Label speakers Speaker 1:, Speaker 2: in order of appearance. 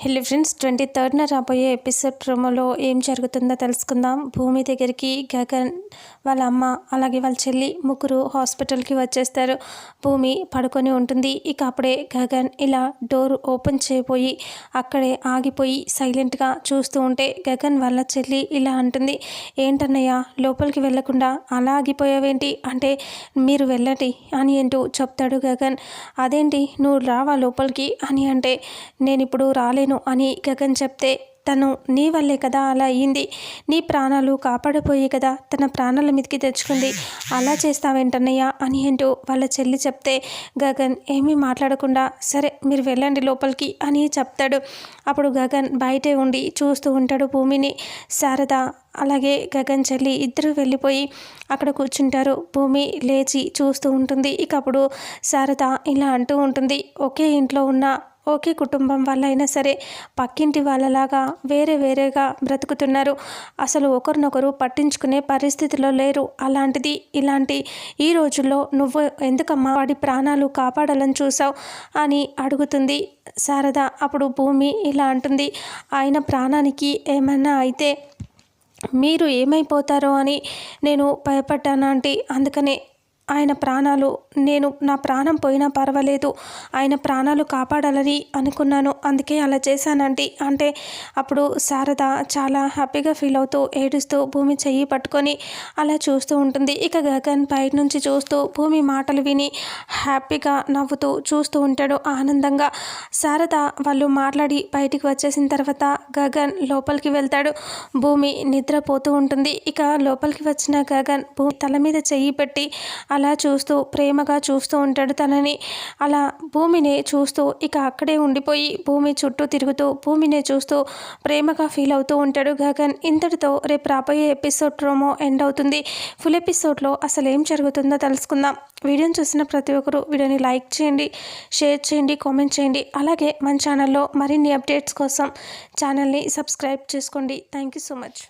Speaker 1: హెల్లీ friends twenty థర్డ్న రాబోయే episode ప్రోమోలో ఏం జరుగుతుందో తెలుసుకుందాం. భూమి దగ్గరికి గగన్ వాళ్ళ అమ్మ అలాగే వాళ్ళ చెల్లి ముగ్గురు హాస్పిటల్కి వచ్చేస్తారు. భూమి పడుకొని ఉంటుంది. ఇక అప్పుడే గగన్ ఇలా డోర్ ఓపెన్ చేయబోయి అక్కడే ఆగిపోయి సైలెంట్గా చూస్తూ ఉంటే గగన్ వాళ్ళ చెల్లి ఇలా అంటుంది ఏంటన్నయ్య లోపలికి వెళ్ళకుండా అలా ఆగిపోయావేంటి? అంటే మీరు వెళ్ళండి అని అంటూ చెప్తాడు గగన్. అదేంటి? నువ్వు రావా లోపలికి? అని అంటే నేను ఇప్పుడు రాలేను. చేయలేను అని గగన్ చెప్తే తను నీ వల్లే కదా అలా అయ్యింది నీ ప్రాణాలు కాపాడిపోయి కదా తన ప్రాణాల మీదకి తెచ్చుకుంది. అలా చేస్తావేంటన్నయ్య? అని అంటూ వాళ్ళ చెల్లి చెప్తే గగన్ ఏమీ మాట్లాడకుండా సరే మీరు వెళ్ళండి లోపలికి అని చెప్తాడు. అప్పుడు గగన్ బయటే ఉండి చూస్తూ ఉంటాడు భూమిని. శారద అలాగే గగన్ చెల్లి ఇద్దరు వెళ్ళిపోయి అక్కడ కూర్చుంటారు. భూమి లేచి చూస్తూ ఉంటుంది. ఇక అప్పుడు శారద ఇలా అంటూ ఉంటుంది ఒకే ఇంట్లో ఉన్న ఒకే కుటుంబం వాళ్ళైనా సరే పక్కింటి వాళ్ళలాగా వేరే వేరేగా బ్రతుకుతున్నారు. అసలు ఒకరినొకరు పట్టించుకునే పరిస్థితిలో లేరు. అలాంటిది ఇలాంటి ఈ రోజుల్లో నువ్వు ఎందుకమ్మా వాడి ప్రాణాలు కాపాడాలని చూసావు అని అడుగుతుంది. శారద అప్పుడు భూమి ఇలా అంటుంది. ఆయన ప్రాణానికి ఏమన్నా అయితే మీరు ఏమైపోతారో అని నేను భయపడ్డాను అంటే అందుకనే ఆయన ప్రాణాలు నేను నా ప్రాణం పోయినా పర్వాలేదు ఆయన ప్రాణాలు కాపాడాలని అనుకున్నాను. అందుకే అలా చేశానండి అంటే అప్పుడు శారద చాలా హ్యాపీగా ఫీల్ అవుతూ ఏడుస్తూ భూమి చెయ్యి పట్టుకొని అలా చూస్తూ ఉంటుంది. ఇక గగన్ బయట నుంచి చూస్తూ భూమి మాటలు విని హ్యాపీగా నవ్వుతూ చూస్తూ ఉంటాడు ఆనందంగా. శారద వాళ్ళు మాట్లాడి బయటికి వచ్చేసిన తర్వాత గగన్ లోపలికి వెళ్తాడు. భూమి నిద్రపోతూ ఉంటుంది. ఇక లోపలికి వచ్చిన గగన్ భూమి తల మీద చెయ్యి పెట్టి అలా చూస్తూ ప్రేమగా చూస్తూ ఉంటాడు తనని. అలా భూమిని చూస్తూ ఇక అక్కడే ఉండిపోయి భూమి చుట్టూ తిరుగుతూ భూమిని చూస్తూ ప్రేమగా ఫీల్ అవుతూ ఉంటాడు గగన్. ఇంతటితో రేపు రాబోయే ఎపిసోడ్ ప్రోమో ఎండ్ అవుతుంది. ఫుల్ ఎపిసోడ్లో అసలు ఏం జరుగుతుందో తెలుసుకుందాం. వీడియోని చూసిన ప్రతి ఒక్కరు వీడియోని లైక్ చేయండి షేర్ చేయండి కామెంట్ చేయండి. అలాగే మన ఛానల్లో మరిన్ని అప్డేట్స్ కోసం ఛానల్ని సబ్స్క్రైబ్ చేసుకోండి. Thank you so much.